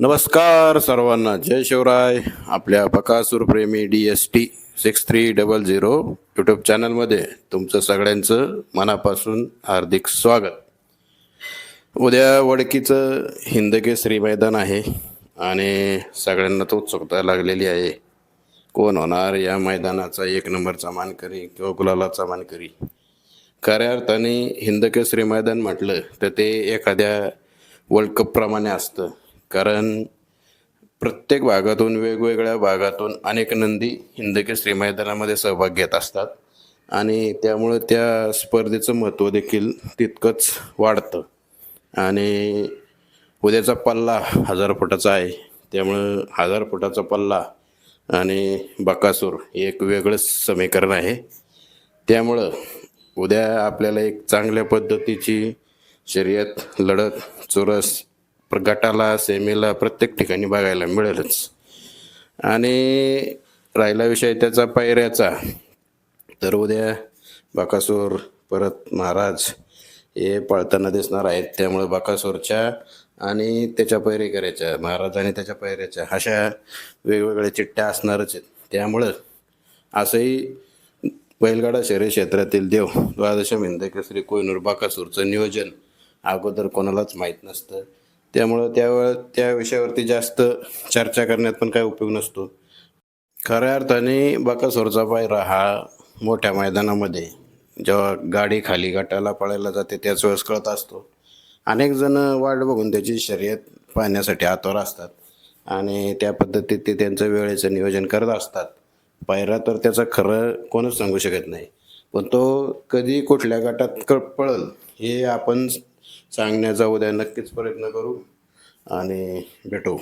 नमस्कार सर्वांना. जय शिवराय. आपल्या बकासूर प्रेमी D S T six three double zero YouTube चॅनलमध्ये तुमचं सगळ्यांचं मनापासून हार्दिक स्वागत. उद्या वडकीचं हिंदकेसरी मैदान आहे आणि सगळ्यांना तो उत्सुकता लागलेली आहे. कोण होणार या मैदानाचा एक नंबरचा मानकरी किंवा गुलालाचा मानकरी? खऱ्या अर्थाने हिंदकेसरी मैदान म्हटलं तर ते एखाद्या वर्ल्ड कपप्रमाणे असतं. कारण प्रत्येक भागातून वेगवेगळ्या भागातून अनेक नंदी हिंदकेसरी मैदानामध्ये सहभाग घेत असतात. आणि त्यामुळं त्या स्पर्धेचं महत्त्व देखील तितकंच वाढतं. आणि उद्याचा पल्ला हजार फुटाचा आहे. त्यामुळं हजार फुटाचा पल्ला आणि बकासूर हे एक वेगळंच समीकरण आहे. त्यामुळं उद्या आपल्याला एक चांगल्या पद्धतीची शर्यत लढत चुरस प्र- गटाला सेमीला प्रत्येक ठिकाणी बघायला मिळेलच. आणि राहिला विषय त्याचा पायऱ्याचा. तर उद्या बाकासूर परत महाराज हे पळताना दिसणार आहेत. त्यामुळे बाकासूरच्या आणि त्याच्या पैरेकऱ्याच्या महाराज आणि त्याच्या पैऱ्याच्या अशा वेगवेगळ्या चिठ्ठ्या असणारच आहेत. त्यामुळं असंही बैलगाडा शहरी क्षेत्रातील देव द्वादशम हिंद केसरी बाकासूरचं नियोजन अगोदर कोणालाच माहीत नसतं. त्यामुळं त्यावेळ त्या विषयावरती जास्त चर्चा करण्यात पण काही उपयोग नसतो. खऱ्या अर्थाने बकासूरचा पायरा हा मोठ्या मैदानामध्ये जेव्हा गाडी खाली गटाला पळायला जाते त्याच वेळेस कळत असतो. अनेक जण वाट बघून त्याची शर्यत पाहण्यासाठी हातावर असतात आणि त्या पद्धतीत ते त्यांचं वेळेचं नियोजन करत असतात. पायरा तर त्याचं खरं कोणच सांगू शकत नाही. पण तो कधी कुठल्या गटात क पळल हे आपण सांगण्याचा उद्या नक्कीच प्रयत्न करू आणि भेटू.